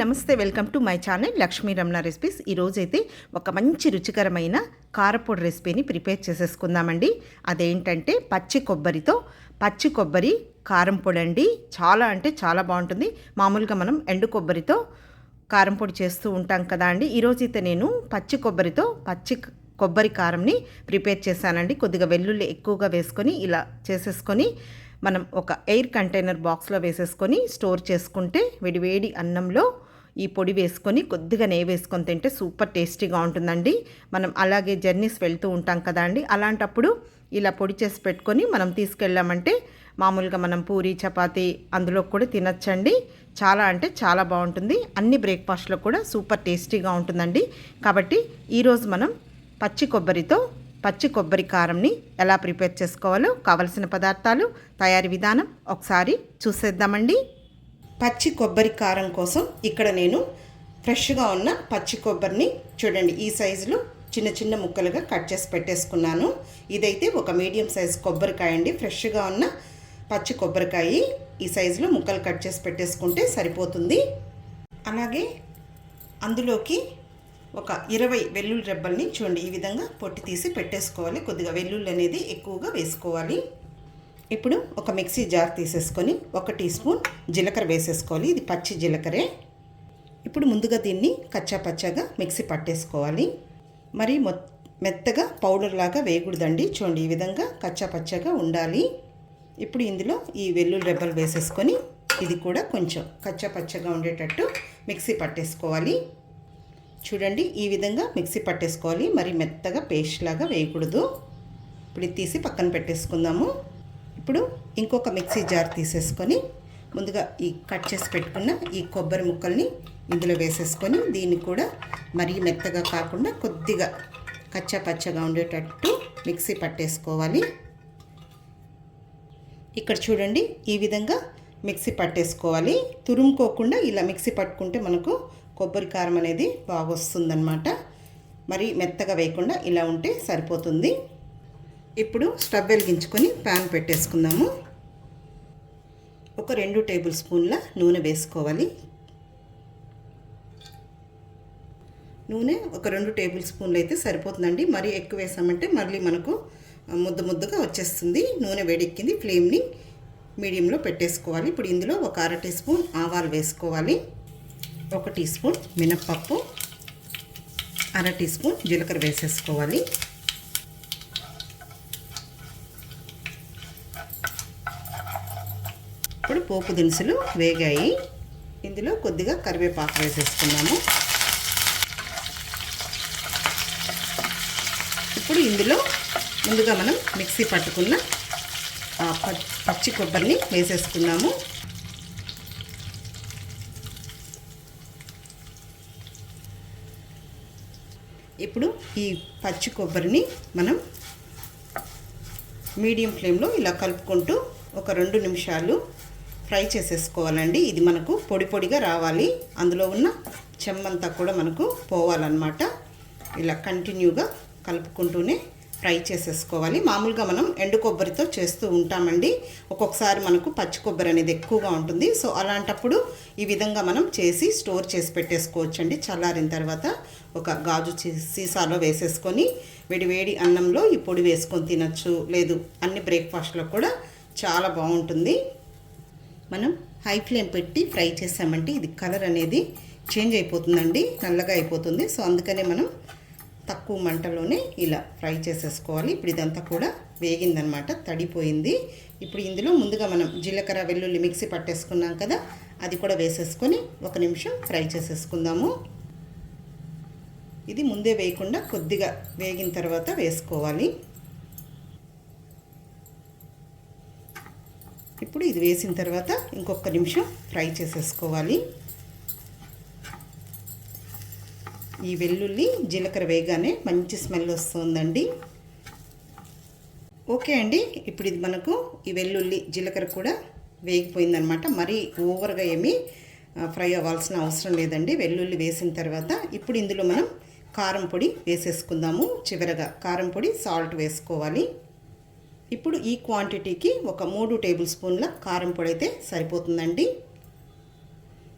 నమస్తే welcome to my channel Lakshmi Ramana recipes. ఈరోజైతే ఒక మంచి రుచికరమైన కారపొడి రెసిపీని ప్రిపేర్ చేసేసుకుందామండి. అదేంటంటే పచ్చి కొబ్బరితో పచ్చి కొబ్బరి కారం పొడి అండి. చాలా అంటే చాలా బాగుంటుంది. మామూలుగా మనం ఎండు కొబ్బరితో కారం పొడి చేస్తూ ఉంటాం కదా అండి. ఈరోజైతే నేను పచ్చి కొబ్బరితో పచ్చి కొబ్బరి కారంని ప్రిపేర్ చేశానండి. కొద్దిగా వెల్లుల్లి ఎక్కువగా వేసుకొని ఇలా చేసేసుకొని మనం ఒక ఎయిర్ కంటైనర్ బాక్స్లో వేసేసుకొని స్టోర్ చేసుకుంటే వేడివేడి అన్నంలో ఈ పొడి వేసుకొని కొద్దిగా నెయ్యి వేసుకొని తింటే సూపర్ టేస్టీగా ఉంటుందండి. మనం అలాగే జర్నీస్ వెళ్తూ ఉంటాం కదా అండి. అలాంటప్పుడు ఇలా పొడి చేసి పెట్టుకొని మనం తీసుకెళ్ళామంటే మామూలుగా మనం పూరి చపాతి అందులో కూడా తినచ్చండి. చాలా అంటే చాలా బాగుంటుంది. అన్ని బ్రేక్ఫాస్ట్లో కూడా సూపర్ టేస్టీగా ఉంటుందండి. కాబట్టి ఈరోజు మనం పచ్చి కొబ్బరితో పచ్చి కొబ్బరి కారంని ఎలా ప్రిపేర్ చేసుకోవాలో కావలసిన పదార్థాలు తయారీ విధానం ఒకసారి చూసేద్దామండి. పచ్చి కొబ్బరి కారం కోసం ఇక్కడ నేను ఫ్రెష్గా ఉన్న పచ్చి కొబ్బరిని చూడండి ఈ సైజులో చిన్న చిన్న ముక్కలుగా కట్ చేసి పెట్టేసుకున్నాను. ఇదైతే ఒక మీడియం సైజ్ కొబ్బరికాయ అండి. ఫ్రెష్గా ఉన్న పచ్చి కొబ్బరికాయ ఈ సైజులో ముక్కలు కట్ చేసి పెట్టేసుకుంటే సరిపోతుంది. అలాగే అందులోకి ఒక ఇరవై వెల్లుల్లి రెబ్బల్ని చూడండి ఈ విధంగా పొట్టి తీసి పెట్టేసుకోవాలి. కొద్దిగా వెల్లుల్లి అనేది ఎక్కువగా వేసుకోవాలి. ఇప్పుడు ఒక మిక్సీ జార్ తీసేసుకొని ఒక టీ స్పూన్ జీలకర్ర వేసేసుకోవాలి. ఇది పచ్చి జీలకర్రే. ఇప్పుడు ముందుగా దీన్ని కచ్చా పచ్చగా మిక్సీ పట్టేసుకోవాలి. మరి మొ మెత్తగా పౌడర్ లాగా వేయకూడదండి. చూడండి ఈ విధంగా కచ్చా పచ్చగా ఉండాలి. ఇప్పుడు ఇందులో ఈ వెల్లుల్లి రెబ్బలు వేసేసుకొని ఇది కూడా కొంచెం కచ్చా పచ్చగా ఉండేటట్టు మిక్సీ పట్టేసుకోవాలి. చూడండి ఈ విధంగా మిక్సీ పట్టేసుకోవాలి. మరి మెత్తగా పేస్ట్ లాగా వేయకూడదు. ఇప్పుడు ఇది తీసి పక్కన పెట్టేసుకుందాము. ఇప్పుడు ఇంకొక మిక్సీ జార్ తీసేసుకొని ముందుగా ఈ కట్ చేసి పెట్టుకున్న ఈ కొబ్బరి ముక్కల్ని ఇందులో వేసేసుకొని దీన్ని కూడా మరీ మెత్తగా కాకుండా కొద్దిగా కచ్చా పచ్చగా ఉండేటట్టు మిక్సీ పట్టేసుకోవాలి. ఇక్కడ చూడండి ఈ విధంగా మిక్సీ పట్టేసుకోవాలి. తురుముకోకుండా ఇలా మిక్సీ పట్టుకుంటే మనకు కొబ్బరి కారం అనేది బాగా వస్తుందన్నమాట మరి మెత్తగా వేయకుండా ఇలా ఉంటే సరిపోతుంది. ఇప్పుడు స్టవ్ వెలిగించుకొని ప్యాన్ పెట్టేసుకుందాము. ఒక రెండు టేబుల్ స్పూన్ల నూనె వేసుకోవాలి. నూనె ఒక రెండు టేబుల్ స్పూన్లు అయితే సరిపోతుందండి. మరీ ఎక్కువ వేసామంటే మళ్ళీ మనకు ముద్ద ముద్దగా వచ్చేస్తుంది. నూనె వేడెక్కింది ఫ్లేమ్ని మీడియంలో పెట్టేసుకోవాలి. ఇప్పుడు ఇందులో ఒక అర టీ స్పూన్ ఆవాలు వేసుకోవాలి. ఒక టీ స్పూన్ మినప్పప్పు అర టీ స్పూన్ జీలకర్ర వేసేసుకోవాలి. ఇప్పుడు పోపు దినుసులు వేగాయి. ఇందులో కొద్దిగా కరివేపాకు వేసేసుకున్నాము. ఇప్పుడు ఇందులో ముందుగా మనం మిక్సీ పట్టుకున్న పచ్చి కొబ్బరిని వేసేసుకున్నాము. ఇప్పుడు ఈ పచ్చి కొబ్బరిని మనం మీడియం ఫ్లేమ్లో ఇలా కలుపుకుంటూ ఒక రెండు నిమిషాలు ఫ్రై చేసేసుకోవాలండి. ఇది మనకు పొడి పొడిగా రావాలి. అందులో ఉన్న చెమ్మంతా కూడా మనకు పోవాలన్నమాట. ఇలా కంటిన్యూగా కలుపుకుంటూనే ఫ్రై చేసేసుకోవాలి. మామూలుగా మనం ఎండు కొబ్బరితో చేస్తూ ఉంటామండి. ఒక్కొక్కసారి మనకు పచ్చి కొబ్బరి అనేది ఎక్కువగా ఉంటుంది. సో అలాంటప్పుడు ఈ విధంగా మనం చేసి స్టోర్ చేసి పెట్టేసుకోవచ్చండి. చల్లారిన తర్వాత ఒక గాజు సీసాలో వేసేసుకొని వేడివేడి అన్నంలో ఈ పొడి వేసుకొని తినచ్చు. లేదు అన్ని బ్రేక్ఫాస్ట్లో కూడా చాలా బాగుంటుంది. మనం హై ఫ్లేమ్ పెట్టి ఫ్రై చేసామంటే ఇది కలర్ అనేది చేంజ్ అయిపోతుందండి నల్లగా అయిపోతుంది. సో అందుకనే మనం తక్కువ మంటలోనే ఇలా ఫ్రై చేసేసుకోవాలి. ఇప్పుడు ఇదంతా కూడా వేగిందనమాట తడిపోయింది. ఇప్పుడు ఇందులో ముందుగా మనం జీలకర్ర వెల్లుల్లి మిక్సీ పట్టేసుకున్నాం కదా అది కూడా వేసేసుకొని ఒక నిమిషం ఫ్రై చేసేసుకుందాము. ఇది ముందే వేయకుండా కొద్దిగా వేగిన తర్వాత వేసుకోవాలి. ఇప్పుడు ఇది వేసిన తర్వాత ఇంకొక నిమిషం ఫ్రై చేసేసుకోవాలి. ఈ వెల్లుల్లి జీలకర్ర వేగానే మంచి స్మెల్ వస్తుందండి. ఓకే అండి ఇప్పుడు ఇది మనకు ఈ వెల్లుల్లి జీలకర్ర కూడా వేగిపోయిందనమాట మరీ ఓవర్గా ఏమీ ఫ్రై అవ్వాల్సిన అవసరం లేదండి. వెల్లుల్లి వేసిన తర్వాత ఇప్పుడు ఇందులో మనం కారం పొడి వేసేసుకుందాము. చివరగా కారం పొడి సాల్ట్ వేసుకోవాలి. ఇప్పుడు ఈ క్వాంటిటీకి ఒక మూడు టేబుల్ స్పూన్ల కారం పొడి అయితే సరిపోతుందండి.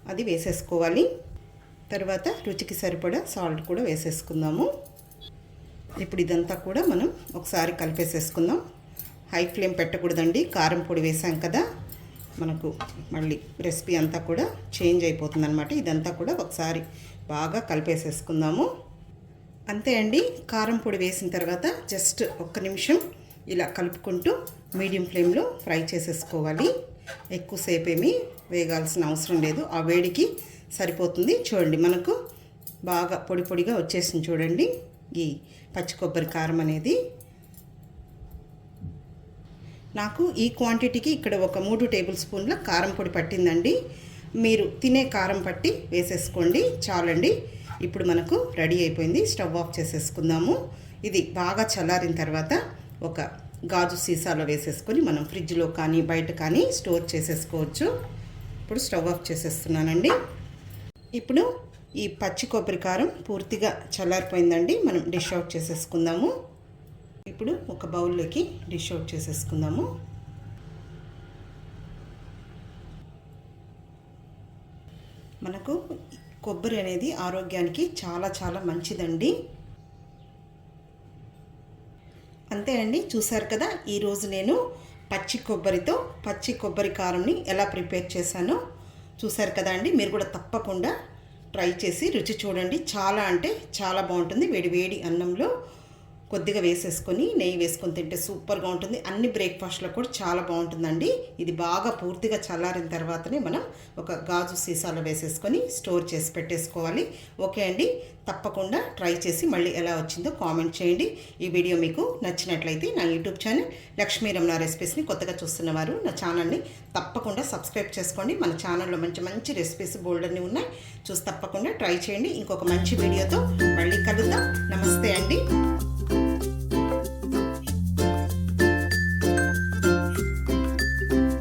అది వేసేసుకోవాలి. తర్వాత రుచికి సరిపడా సాల్ట్ కూడా వేసేసుకుందాము. ఇప్పుడు ఇదంతా కూడా మనం ఒకసారి కలిపేసేసుకుందాం. High flame పెట్టకూడదండి. కారం పొడి వేసాం కదా. మనకు మళ్ళీ రెసిపీ అంతా కూడా చేంజ్ అయిపోతుంది అనమాట ఇదంతా కూడా ఒకసారి బాగా కలిపేసేసుకుందాము. అంతే అండి. కారం పొడి వేసిన తర్వాత జస్ట్ ఒక్క నిమిషం ఇలా కలుపుకుంటూ మీడియం ఫ్లేమ్లో ఫ్రై చేసేసుకోవాలి. ఎక్కువసేపు ఏమీ వేగాల్సిన అవసరం లేదు. ఆ వేడికి సరిపోతుంది. చూడండి మనకు బాగా పొడి పొడిగా వచ్చేసింది చూడండి. ఈ పచ్చి కొబ్బరి కారం అనేది. నాకు ఈ క్వాంటిటీకి ఇక్కడ ఒక మూడు టేబుల్ స్పూన్ల కారం పొడి పట్టిందండి. మీరు తినే కారం పట్టి వేసేసుకోండి. చాలండి. ఇప్పుడు మనకు రెడీ అయిపోయింది. స్టవ్ ఆఫ్ చేసేసుకుందాము. ఇది బాగా చల్లారిన తర్వాత ఒక గాజు సీసాలో వేసేసుకొని మనం ఫ్రిడ్జ్లో కానీ బయట కానీ స్టోర్ చేసేసుకోవచ్చు. ఇప్పుడు స్టవ్ ఆఫ్ చేసేస్తున్నానండి. ఇప్పుడు ఈ పచ్చి కొబ్బరి కారం పూర్తిగా చల్లారిపోయిందండి. మనం డిష్ అవుట్ చేసేసుకుందాము. ఇప్పుడు ఒక బౌల్లోకి డిష్ అవుట్ చేసేసుకుందాము. మనకు కొబ్బరి అనేది ఆరోగ్యానికి చాలా చాలా మంచిదండి. అంతే అండి. చూసారు కదా ఈరోజు నేను పచ్చి కొబ్బరితో పచ్చి కొబ్బరి కారంని ఎలా ప్రిపేర్ చేశానో చూసారు కదా అండి. మీరు కూడా తప్పకుండా ట్రై చేసి రుచి చూడండి. చాలా అంటే చాలా బాగుంటుంది. వేడి వేడి అన్నంలో కొద్దిగా వేసేసుకొని నెయ్యి వేసుకొని తింటే సూపర్గా ఉంటుంది. అన్ని బ్రేక్ఫాస్ట్లో కూడా చాలా బాగుంటుందండి. ఇది బాగా పూర్తిగా చల్లారిన తర్వాతనే మనం ఒక గాజు సీసాలో వేసేసుకొని స్టోర్ చేసి పెట్టేసుకోవాలి. ఓకే అండి. తప్పకుండా ట్రై చేసి మళ్ళీ ఎలా వచ్చిందో కామెంట్ చేయండి. ఈ వీడియో మీకు నచ్చినట్లయితే నా యూట్యూబ్ ఛానల్ లక్ష్మీ రమణ రెసిపీస్ని కొత్తగా చూస్తున్నవారు నా ఛానల్ని తప్పకుండా సబ్స్క్రైబ్ చేసుకోండి. మన ఛానల్లో మంచి మంచి రెసిపీస్ బోల్డ్ అన్నీ ఉన్నాయి. చూసి తప్పకుండా ట్రై చేయండి. ఇంకొక మంచి వీడియోతో మళ్ళీ కలుద్దాం. నమస్తే అండి.